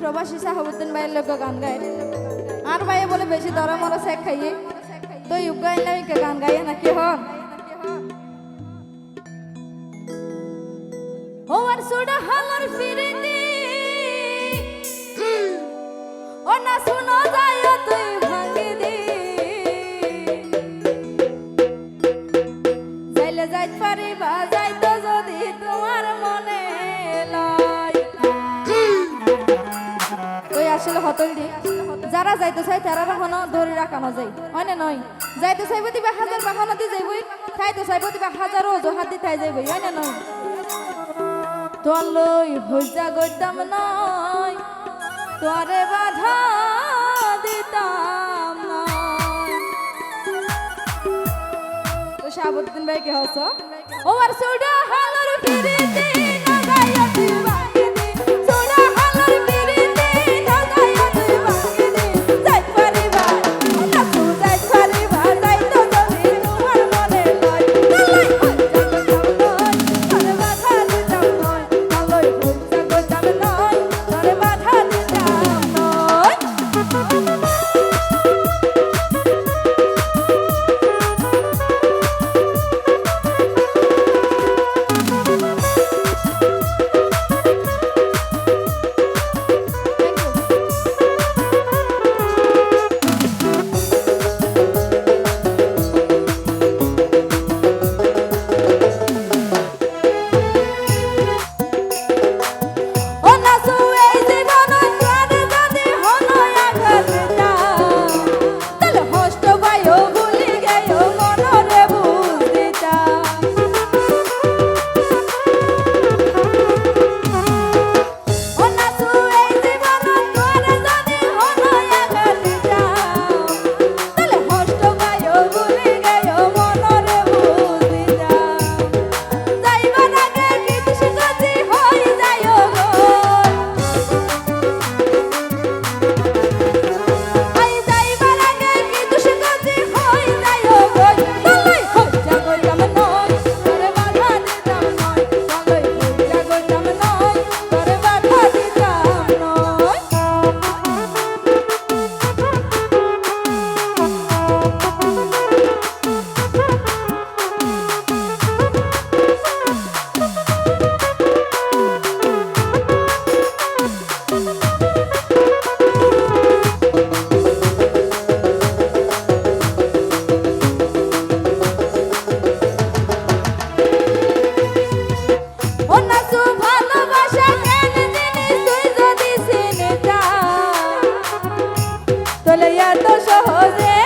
প্রবাসী সাহাবুদ্দিন ভাইয়ের লোক গান গায়। আর ভাইয়ে বলে, বেশি দরা মরা শেখ খাইয়ে। তো ইউগ গাইলে গান গাইয়ে নাকি হন? ওর সুডা হালার ফিরিতি ও না শুনো যায় আসলে হতল দি যারা যাইতে চাই তারা হন ধরে রাখানো যায়। হয় না নয়? যাইতে চাইব দিবা হাজার বাহানো দি যাইবই, খাইতে চাইব দিবা হাজার অজুহাত দি থাই যাইবই, হয় না নয়? তলই হইজা গইতাম নয়, তোরে বাধা দিতাম তো শাহাবুদ্দিন ভাই, কে হস? ও সুডা হালর ফিরিতি না গাইয়া এত সহজে